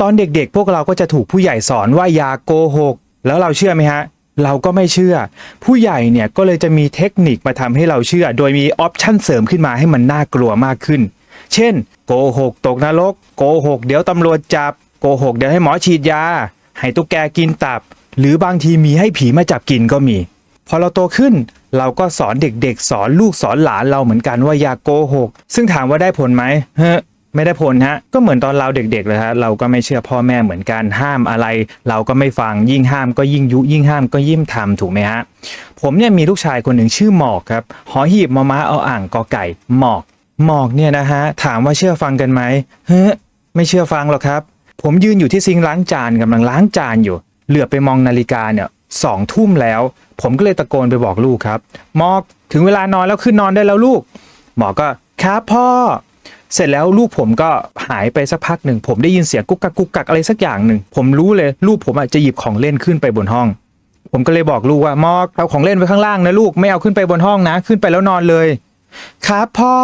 ตอนเด็กๆ พวกเราก็จะถูกผู้ใหญ่สอนว่าอย่าโกหก แล้วเราเชื่อไหมฮะ เราก็ไม่เชื่อ ผู้ใหญ่เนี่ยก็เลยจะมีเทคนิคมาทำให้เราเชื่อ โดยมีออปชั่นเสริมขึ้นมาให้มันน่ากลัวมากขึ้น เช่น โกหกตกนรก โกหกเดี๋ยวตำรวจจับ โกหกเดี๋ยวให้หมอฉีดยา ให้ตุ๊กแกกินตับ หรือบางทีมีให้ผีมาจับกินก็มี พอเราโตขึ้นเราก็สอนเด็กๆ สอนลูกสอนหลานเราเหมือนกันว่าอย่าโกหก ซึ่งถามว่าได้ผลไหมเฮ้ ไม่ได้ผลฮะก็เหมือนตอนเราเด็กๆเลยฮะเราก็ไม่เชื่อพ่อแม่เหมือนกันห้ามอะไร เราก็ไม่ฟังยิ่งห้ามก็ยิ่งยุยิ่งห้ามก็ยิ่งทำถูกไหมฮะผมเนี่ยมีลูกชายคนหนึ่งชื่อหมอกครับหอหีบมอม้าเอาอ่างกอไก่หมอก หมอกเนี่ยนะฮะถามว่าเชื่อฟังกันไหมเฮ้ไม่เชื่อฟังหรอกครับ ผมยืนอยู่ที่ซิงล้างจานกำลังล้างจานอยู่ เหลือบไปมองนาฬิกาเนี่ยสองทุ่มแล้ว ผมก็เลยตะโกนไปบอกลูกครับหมอกถึงเวลานอนแล้วขึ้นนอนได้แล้วลูกหมอก็ครับพ่อ เสร็จแล้วลูกผมก็หายไปสักพักหนึ่งผมได้ยินเสียงกุ๊กกักกุ๊กกักอะไรสักอย่างหนึ่งผมรู้เลยลูกผมอะจะหยิบของเล่นขึ้นไปบนห้อง ผมก็เลยบอกลูกว่ามอกเอาของเล่นไว้ข้างล่างนะลูกไม่เอาขึ้นไปบนห้องนะ ขึ้นไปแล้วนอนเลย ครับพ่อ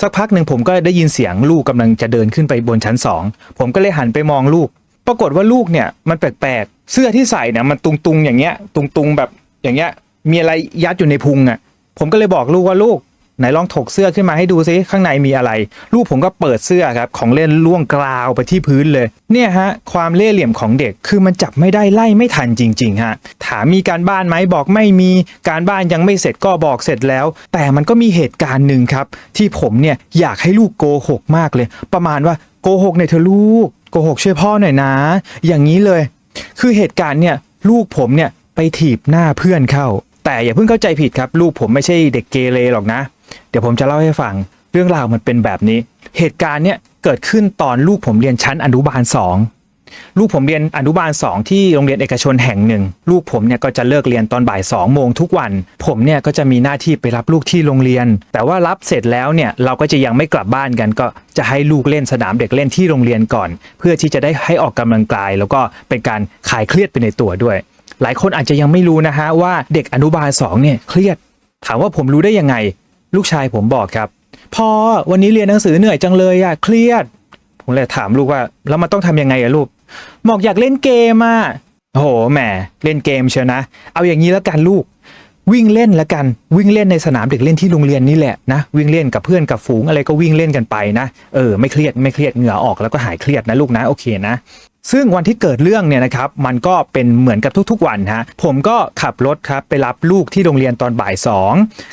สักพักหนึ่งผมก็ได้ยินเสียงลูกกำลังจะเดินขึ้นไปบนชั้นสองผมก็เลยหันไปมองลูก ปรากฏว่าลูกเนี่ยมันแปลกๆเสื้อที่ใส่เนี่ยมันตุงๆอย่างเงี้ย ตุงๆแบบอย่างเงี้ยมีอะไรยัดอยู่ในพุงอะ ผมก็เลยบอกลูกว่าลูก ไหนลองถกเสื้อขึ้นมาให้ดูซิข้างในมีอะไร ลูกผมก็เปิดเสื้อครับของเล่นล่วงกราวไปที่พื้นเลย เนี่ยฮะความเล่ห์เหลี่ยมของเด็กคือมันจับไม่ได้ไล่ไม่ทันจริงๆฮะถามมีการบ้านไหมบอกไม่มีการบ้านยังไม่เสร็จก็บอกเสร็จแล้ว แต่มันก็มีเหตุการณ์หนึ่งครับ ที่ผมเนี่ยอยากให้ลูกโกหกมากเลย ประมาณว่าโกหกหน่อยเถอลูกโกหกช่วยพ่อหน่อยนะ อย่างนี้เลย คือเหตุการณ์เนี่ยลูกผมเนี่ยไปถีบหน้าเพื่อนเข้า แต่อย่าเพิ่งเข้าใจผิดครับ ลูกผมไม่ใช่เด็กเกเรหรอกนะ เดี๋ยวผมจะเล่าให้ฟังเรื่องราวมันเป็นแบบนี้ เหตุการณ์เนี่ยเกิดขึ้นตอนลูกผมเรียนชั้นอนุบาลสองลูกผมเรียนอนุบาลสองที่โรงเรียนเอกชนแห่งหนึ่ง ลูกผมเนี่ยก็จะเลิกเรียนตอนบ่ายสองโมงทุกวัน ผมเนี่ยก็จะมีหน้าที่ไปรับลูกที่โรงเรียน แต่ว่ารับเสร็จแล้วเนี่ยเราก็จะยังไม่กลับบ้านกัน ก็จะให้ลูกเล่นสนามเด็กเล่นที่โรงเรียนก่อน เพื่อที่จะได้ให้ออกกำลังกาย แล้วก็เป็นการคลายเครียดไปในตัวด้วย หลายคนอาจจะยังไม่รู้นะฮะว่าเด็กอนุบาลสองเนี่ยเครียด ถามว่าผมรู้ได้ยังไง ลูกชายผมบอกครับพ่อวันนี้เรียนหนังสือเหนื่อยจังเลยอะเครียด ผมเลยถามลูกว่าแล้วมันต้องทำยังไงอะลูกบอกอยากเล่นเกมอะโอ้โหแหมเล่นเกมเชียวนะ เอาอย่างนี้แล้วกันลูก วิ่งเล่นแล้วกันวิ่งเล่นในสนามเด็กเล่นที่โรงเรียนนี่แหละนะ วิ่งเล่นกับเพื่อนกับฝูงอะไรก็วิ่งเล่นกันไปนะ เออไม่เครียดไม่เครียดเหงื่อออกแล้วก็หายเครียดนะลูกนะโอเคนะ ซึ่งวันที่เกิดเรื่องเนี่ยนะครับมันก็เป็นเหมือนกับทุกๆวันฮะผมก็ขับรถครับไปรับลูกที่โรงเรียนตอนบ่ายสอง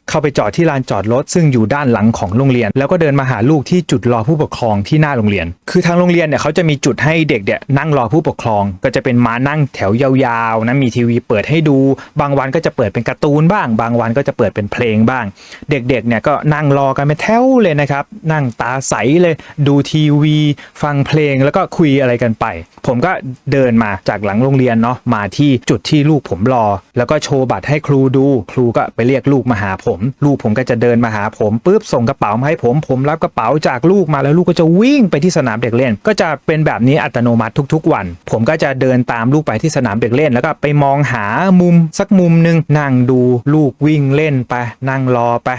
เข้าไปจอดที่ลานจอดรถ ซึ่งอยู่ด้านหลังของโรงเรียน แล้วก็เดินมาหาลูกที่จุดรอผู้ปกครองที่หน้าโรงเรียน คือทางโรงเรียนเนี่ยเขาจะมีจุดให้เด็กเนี่ยนั่งรอผู้ปกครอง ก็จะเป็นมานั่งแถวยาวๆนะมีทีวีเปิดให้ดู บางวันก็จะเปิดเป็นการ์ตูนบ้าง บางวันก็จะเปิดเป็นเพลงบ้าง เด็กๆเนี่ยก็นั่งรอกันเป็นแถวเลยนะครับนั่งตาใสเลยดูทีวี ฟังเพลงแล้วก็คุยอะไรกันไปผมก็เดินมาจากหลังโรงเรียนเนาะมาที่จุดที่ลูกผมรอ แล้วก็โชว์บัตรให้ครูดู ครูก็ไปเรียกลูกมาหาผม ลูกผมก็จะเดินมาหาผมปุ๊บส่งกระเป๋ามาให้ผม ผมรับกระเป๋าจากลูกมาแล้วลูกก็จะวิ่งไปที่สนามเด็กเล่น ก็จะเป็นแบบนี้อัตโนมัติทุก ๆ วัน ผมก็จะเดินตามลูกไปที่สนามเด็กเล่น แล้วก็ไปมองหามุมสักมุมหนึ่งนั่งดูลูกวิ่งเล่นไปนั่งรอไป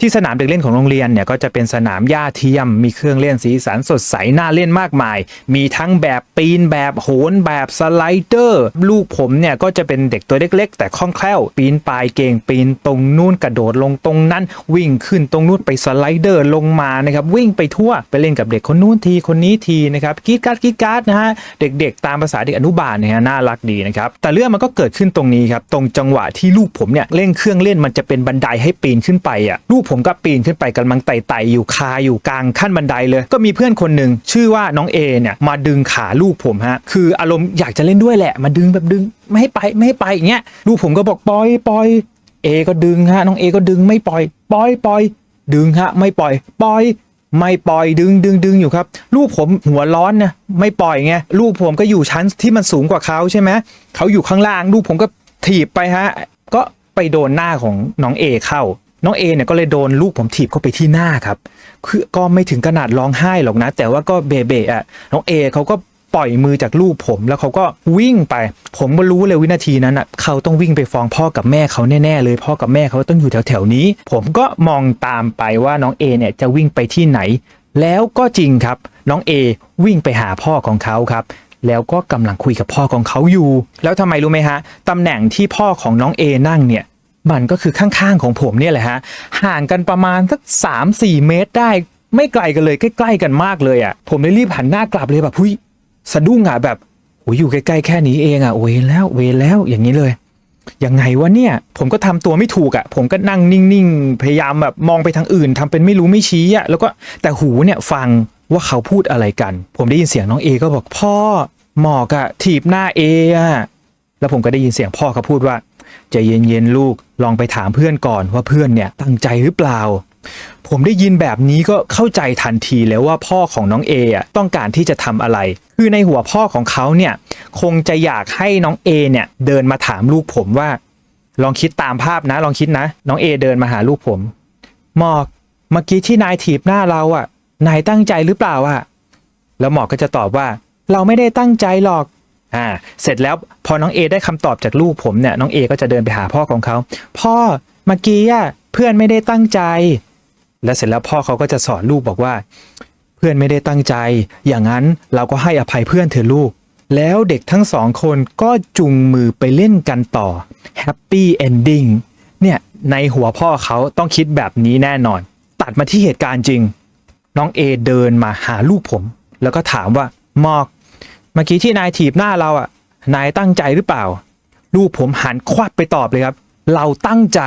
ที่สนามเด็กเล่นของโรงเรียนเนี่ยก็จะเป็นสนามหญ้าเทียม มีเครื่องเล่นสีสันสดใสน่าเล่นมากมาย มีทั้งแบบปีนแบบโหนแบบสไลเดอร์ ลูกผมเนี่ยก็จะเป็นเด็กตัวเล็กๆ แต่คล่องแคล่ว ปีนป่ายเก่งปีนตรงนู่นกระโดดลงตรงนั้น วิ่งขึ้นตรงนู่นไปสไลเดอร์ลงมานะครับวิ่งไปทั่วไปเล่นกับเด็กคนนู้นทีคนนี้ทีนะครับกีดกราดกีดกราดนะฮะเด็กๆ ตามภาษาเด็กอนุบาลเนี่ยน่ารักดีนะครับแต่เรื่องมันก็เกิดขึ้นตรงนี้ครับตรงจังหวะที่ลูกผมเนี่ยเล่นเครื่องเล่นมันจะเป็นบันไดให้ปีนขึ้นไปอะลูกผมก็ปีนขึ้นไปกำลังไต่ๆอยู่คาอยู่กลางขั้นบันไดเลย ก็มีเพื่อนคนหนึ่งชื่อว่าน้องเอเนี่ยมาดึงขาลูกผมฮะคืออารมณ์อยากจะเล่นด้วยแหละ มาดึงแบบดึงไม่ให้ไปไม่ให้ไปอย่างเงี้ยลูกผมก็บอกปล่อยปล่อยเอก็ดึงฮะน้องเอก็ดึงไม่ปล่อย ปล่อยปล่อย ดึงฮะ ไม่ปล่อย ปล่อยไม่ปล่อยดึงดึงดึงอยู่ครับ ลูกผมหัวร้อนนะไม่ปล่อยไงลูกผมก็อยู่ชั้นที่มันสูงกว่าเขาใช่ไหมเขาอยู่ข้างล่าง ลูกผมก็ถีบไปฮะ ก็ไปโดนหน้าของน้องเอเข้า น้องเอเนี่ยก็เลยโดนลูกผมถีบเข้าไปที่หน้าครับคือก็ไม่ถึงขนาดร้องไห้หรอกนะ แต่ว่าก็เบเบะอะน้องเอเขาก็ปล่อยมือจากลูกผมแล้วเขาก็วิ่งไป ผมก็รู้เลยวินาทีนั้นอะเขาต้องวิ่งไปฟ้องพ่อกับแม่เขาแน่ๆเลยพ่อกับแม่เขาต้องอยู่แถวๆนี้ ผมก็มองตามไปว่าน้องเอเนี่ยจะวิ่งไปที่ไหน แล้วก็จริงครับ น้องเอวิ่งไปหาพ่อของเขาครับแล้วก็กำลังคุยกับพ่อของเขาอยู่ แล้วทำไมรู้ไหมฮะตำแหน่งที่พ่อของน้องเอนั่งเนี่ย มันก็คือข้างๆของผมเนี่ยแหละฮะห่างกันประมาณสักสามสี่เมตรได้ ไม่ไกลกันเลยใกล้ๆกันมากเลยอะ ผมเลยรีบหันหน้ากลับเลยแบบหุ้ยสะดุ้งอะแบบโอ้ยอยู่ใกล้ๆแค่นี้เองอะเวแล้วเวแล้วอย่างนี้เลยยังไงวะเนี่ย ผมก็ทำตัวไม่ถูกอะ่ะ ผมก็นั่งนิ่งๆ พยายามแบบมองไปทางอื่นทำเป็นไม่รู้ไม่ชี้อะ่ะแล้วก็แต่หูเนี่ยฟังว่าเขาพูดอะไรกัน ผมได้ยินเสียงน้องเอก็บอกพ่อหมอกอะ่ะถีบหน้าเออะ่ะแล้วผมก็ได้ยินเสียงพ่อเขาพูดว่า ใจเย็นๆลูกลองไปถามเพื่อนก่อนว่าเพื่อนเนี่ยตั้งใจหรือเปล่า ผมได้ยินแบบนี้ก็เข้าใจทันทีแล้วว่าพ่อของน้องเออะต้องการที่จะทำอะไร คือในหัวพ่อของเขาเนี่ยคงจะอยากให้น้องเอเนี่ยเดินมาถามลูกผมว่า ลองคิดตามภาพนะ ลองคิดนะ น้องเอเดินมาหาลูกผมหมอกเมื่อกี้ที่นายถีบหน้าเราอะนายตั้งใจหรือเปล่าอะแล้วหมอกก็จะตอบว่า เราไม่ได้ตั้งใจหรอก อ่าเสร็จแล้วพอน้องเอได้คำตอบจากลูกผมเนี่ยน้องเอก็จะเดินไปหาพ่อของเขาพ่อเมื่อกี้อะเพื่อนไม่ได้ตั้งใจ และเสร็จแล้วพ่อเขาก็จะสอนลูกบอกว่า เพื่อนไม่ได้ตั้งใจ อย่างนั้นเราก็ให้อภัยเพื่อนเถอะลูก แล้วเด็กทั้งสองคนก็จุงมือไปเล่นกันต่อ Happy Ending เนี่ยในหัวพ่อเขาต้องคิดแบบนี้แน่นอน ตัดมาที่เหตุการณ์จริง น้องเอเดินมาหาลูกผม แล้วก็ถามว่ามอก เมื่อกี้ที่นายถีบหน้าเราอะ นายตั้งใจหรือเปล่า ลูกผมหันควับไปตอบเลยครับ เราตั้งใจ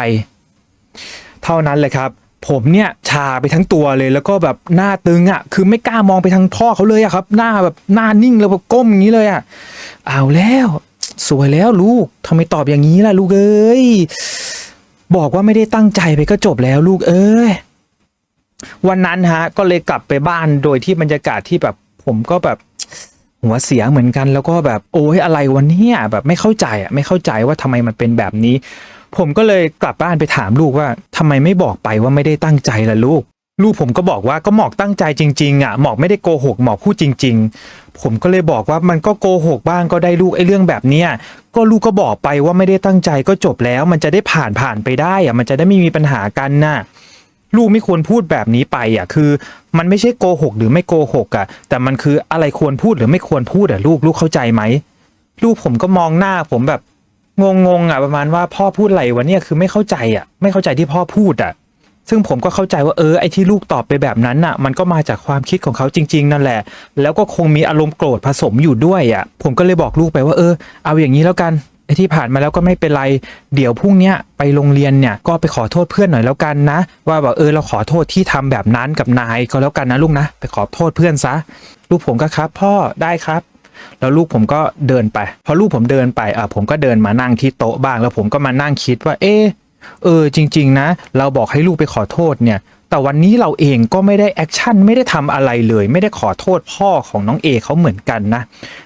เท่านั้นเลยครับ ผมเนี่ยชาไปทั้งตัวเลย แล้วก็แบบหน้าตึงอะ่ะ คือไม่กล้ามองไปทางพ่อเขาเลยอะครับ หน้าแบบหน้านิ่งแล้วแบบก้มอย่างนี้เลยอะ่ะ เอาแล้ว สวยแล้วลูกทำไมตอบอย่างนี้ล่ะลูกเอ้ย บอกว่าไม่ได้ตั้งใจไปก็จบแล้วลูกเอ้ยวันนั้นฮะ ก็เลยกลับไปบ้านโดยที่บรรยากาศที่แบบ ผมก็แบบ หัวเสียเหมือนกันแล้วก็แบบโอ้ยอะไรวันนี้แบบไม่เข้าใจอะไม่เข้าใจว่าทำไมมันเป็นแบบนี้ ผมก็เลยกลับบ้านไปถามลูกว่าทำไมไม่บอกไปว่าไม่ได้ตั้งใจล่ะลูก ลูกผมก็บอกว่าก็หมอกตั้งใจจริงๆอะหมอกไม่ได้โกหกหมอกพูดจริง ๆ ผมก็เลยบอกว่ามันก็โกหกบ้างก็ได้ลูกไอ้เรื่องแบบเนี้ยก็ลูกก็บอกไปว่าไม่ได้ตั้งใจก็จบแล้ว มันจะได้ผ่านผ่านไปได้อะมันจะได้ไม่มีปัญหากันน่ะ ลูกไม่ควรพูดแบบนี้ไปอะคือ มันไม่ใช่โกหกหรือไม่โกหกอะ แต่มันคืออะไรควรพูดหรือไม่ควรพูดอะลูกลูกเข้าใจไหมลูกผมก็มองหน้าผมแบบงงๆอะประมาณว่าพ่อพูดอะไรวะเนี่ยคือไม่เข้าใจอะ ไม่เข้าใจที่พ่อพูดอะ ซึ่งผมก็เข้าใจว่าเออไอ้ที่ลูกตอบไปแบบนั้นน่ะ มันก็มาจากความคิดของเขาจริง ๆ นั่นแหละ แล้วก็คงมีอารมณ์โกรธผสมอยู่ด้วยอะ ผมก็เลยบอกลูกไปว่าเออ เอาอย่างนี้แล้วกัน ที่ผ่านมาแล้วก็ไม่เป็นไร เดี๋ยวพรุ่งนี้ไปโรงเรียนเนี่ยก็ไปขอโทษเพื่อนหน่อยแล้วกันนะ ว่าแบบเออเราขอโทษที่ทำแบบนั้นกับนายก็แล้วกันนะลูกนะ ไปขอโทษเพื่อนซะ ลูกผมก็ครับ พ่อได้ครับแล้วลูกผมก็เดินไปพอลูกผมเดินไปอะผมก็เดินมานั่งที่โต๊ะบ้าง แล้วผมก็มานั่งคิดว่า เออเออจริง ๆ นะ เราบอกให้ลูกไปขอโทษเนี่ย แต่วันนี้เราเองก็ไม่ได้แอคชั่นไม่ได้ทำอะไรเลย ไม่ได้ขอโทษพ่อของน้องเอเขาเหมือนกันนะ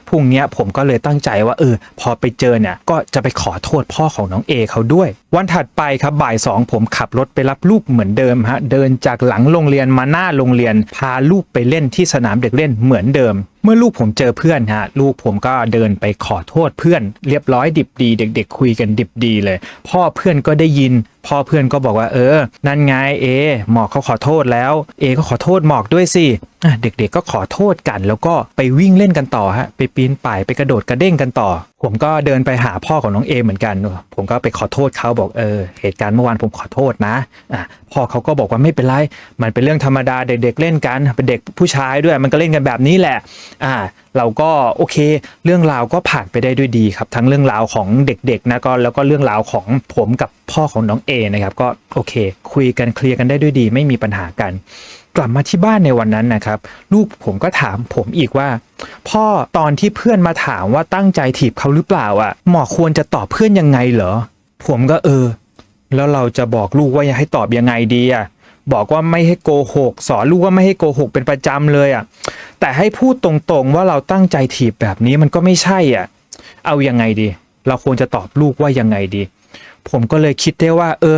พรุ่งนี้ผมก็เลยตั้งใจว่าเออพอไปเจอเนี่ยก็จะไปขอโทษพ่อของน้องเอเขาด้วย วันถัดไปครับบ่ายสองผมขับรถไปรับลูกเหมือนเดิมฮะเดินจากหลังโรงเรียนมาหน้าโรงเรียน พาลูกไปเล่นที่สนามเด็กเล่นเหมือนเดิม เมื่อลูกผมเจอเพื่อนฮะลูกผมก็เดินไปขอโทษเพื่อน เรียบร้อยดิบดี เด็ก ๆ คุยกันดิบดีเลย พ่อเพื่อนก็ได้ยินพ่อเพื่อนก็บอกว่าเออ นั่นไงเอหมอกเขาขอโทษแล้ว เอก็ขอโทษหมอกด้วยสิเด็กๆก็ขอโทษกัน แล้วก็ไปวิ่งเล่นกันต่อฮะไปปีนป่ายไปกระโดดกระเด้งกันต่อ ผมก็เดินไปหาพ่อของน้องเอเหมือนกัน ผมก็ไปขอโทษเขาบอกเออเหตุการณ์เมื่อวานผมขอโทษนะอะพ่อเขาก็บอกว่าไม่เป็นไร มันเป็นเรื่องธรรมดาเด็กๆเล่นกันเป็นเด็กผู้ชายด้วยมันก็เล่นกันแบบนี้แหละอ่าเราก็โอเค เรื่องราวก็ผ่านไปได้ด้วยดีครับ ทั้งเรื่องราวของเด็กๆนะก็แล้วก็เรื่องราวของผมกับพ่อของน้องเอนะครับก็โอเค คุยกันเคลียร์กันได้ด้วยดี ไม่มีปัญหากัน กลับมาที่บ้านในวันนั้นนะครับ ลูกผมก็ถามผมอีกว่า พ่อตอนที่เพื่อนมาถามว่าตั้งใจถีบเขาหรือเปล่าอะหมอควรจะตอบเพื่อนยังไงเหรอ ผมก็เออ แล้วเราจะบอกลูกว่าให้ตอบยังไงดีอะบอกว่าไม่ให้โกหกสอนลูกว่าไม่ให้โกหกเป็นประจำเลยอะแต่ให้พูดตรงๆว่าเราตั้งใจถีบแบบนี้มันก็ไม่ใช่อะเอายังไงดี เราควรจะตอบลูกว่ายังไงดี ผมก็เลยคิดได้ว่า เออ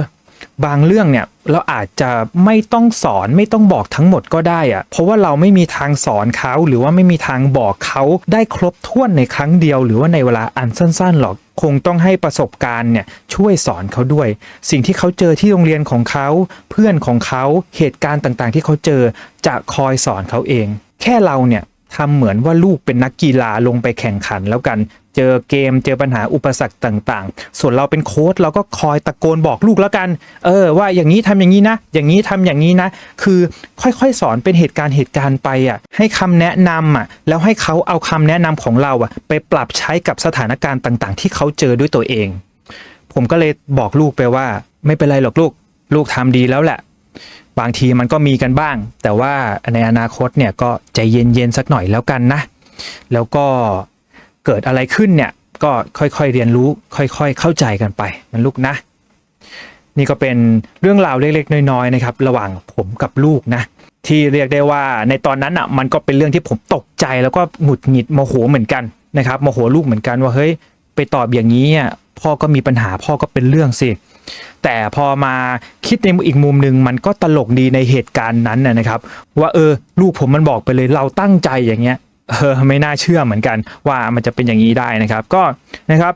บางเรื่องเนี่ยเราอาจจะไม่ต้องสอนไม่ต้องบอกทั้งหมดก็ได้อะเพราะว่าเราไม่มีทางสอนเขาหรือว่าไม่มีทางบอกเขาได้ครบถ้วนในครั้งเดียว หรือว่าในเวลาอันสั้นๆหรอกคงต้องให้ประสบการณ์เนี่ยช่วยสอนเขาด้วย สิ่งที่เขาเจอที่โรงเรียนของเขา เพื่อนของเขาเหตุการณ์ต่างๆ ที่เขาเจอจะคอยสอนเขาเอง แค่เราเนี่ยทำเหมือนว่าลูกเป็นนักกีฬาลงไปแข่งขันแล้วกัน เจอเกมเจอปัญหาอุปสรรคต่างๆ ส่วนเราเป็นโค้ชเราก็คอยตะโกนบอกลูกแล้วกัน เออ ว่าอย่างนี้ทำอย่างนี้นะ อย่างนี้ทำอย่างนี้นะ คือค่อยๆสอนเป็นเหตุการณ์เหตุการณ์ไปอะ ให้คำแนะนำอะ แล้วให้เขาเอาคำแนะนำของเราอะ ไปปรับใช้กับสถานการณ์ต่างๆ ที่เขาเจอด้วยตัวเอง ผมก็เลยบอกลูกไปว่า ไม่เป็นไรหรอกลูก ลูกทำดีแล้วแหละบางทีมันก็มีกันบ้าง แต่ว่าในอนาคตเนี่ยก็ใจเย็นๆสักหน่อยแล้วกันนะ แล้วก็ เกิดอะไรขึ้นเนี่ยก็ค่อยๆเรียนรู้ ค่อยๆ เข้าใจกันไปมันลูกนะ นี่ก็เป็นเรื่องราวเล็กๆ น้อยๆนะครับ ระหว่างผมกับลูกนะ ที่เรียกได้ว่าในตอนนั้นอะมันก็เป็นเรื่องที่ผมตกใจแล้วก็หงุดหงิดโมโหเหมือนกันนะครับโมโหลูกเหมือนกันว่าเฮ้ยไปตอบอย่างนี้อะพ่อก็มีปัญหาพ่อก็เป็นเรื่องสิ แต่พอมาคิดในอีกมุมหนึ่งมันก็ตลกดีในเหตุการณ์นั้นนะนะครับ ว่าเออลูกผมมันบอกไปเลยเราตั้งใจอย่างเงี้ย เออไม่น่าเชื่อเหมือนกันว่ามันจะเป็นอย่างนี้ได้นะครับ ก็นะครับ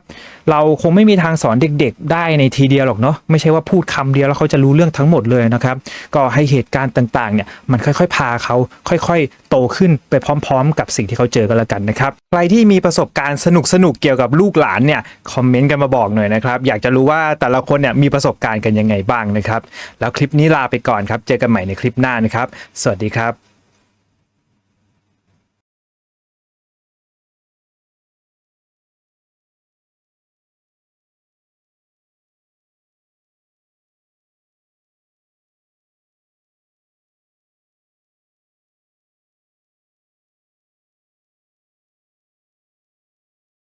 เราคงไม่มีทางสอนเด็กๆ ได้ในทีเดียวหรอกเนาะไม่ใช่ว่าพูดคำเดียวแล้วเขาจะรู้เรื่องทั้งหมดเลยนะครับ ก็ให้เหตุการณ์ต่างๆเนี่ยมันค่อยๆ พาเขาค่อยๆ โตขึ้นไปพร้อม ๆ กับสิ่งที่เขาเจอกันแล้วกันนะครับใครที่มีประสบการณ์สนุกๆเกี่ยวกับลูกหลานเนี่ยคอมเมนต์กันมาบอกหน่อยนะครับ อยากจะรู้ว่าแต่ละคนเนี่ยมีประสบการณ์กันยังไงบ้างนะครับ แล้วคลิปนี้ลาไปก่อนครับ เจอกันใหม่ในคลิปหน้านะครับ สวัสดีครับ